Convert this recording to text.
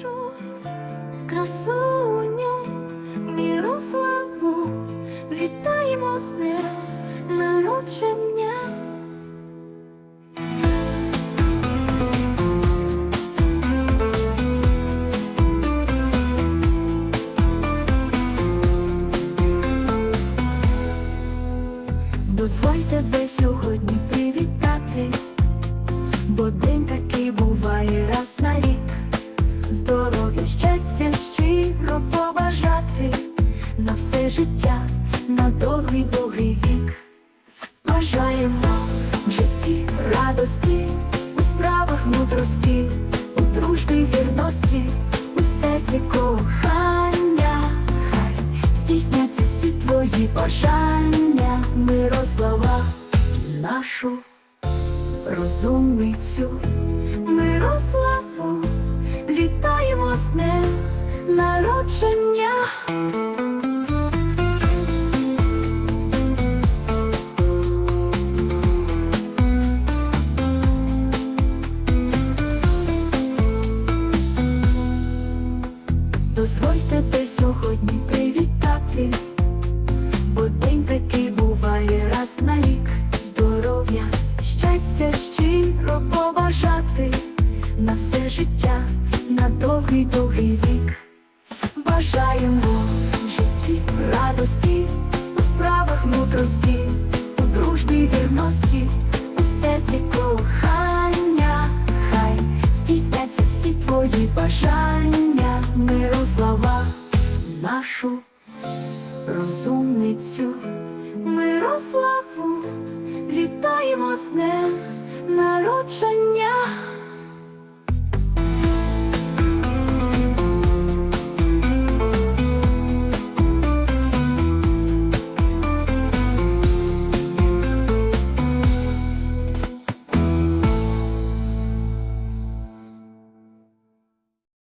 нашу красуню Мирославу, вітаємо з ним народження. Життя, на довгий довгий вік. Бажаємо в житті радості, у справах мудрості, у дружбі вірності, у серці кохання, хай здійсняться всі твої бажання, ми Мирослава, нашу розумницю, Мирославу, вітаємо Дозвольте тебе сьогодні привітати, бо день такий буває раз на рік. Здоров'я, щастя, щиро побажати на все життя, на довгий довгий вік. Бажаємо в житті радості, у справах мудрості, у дружбі вірності, у серці кохання, хай здійсняться всі твої бажання, нашу розумницю, Мирославу, вітаємо з днем народження.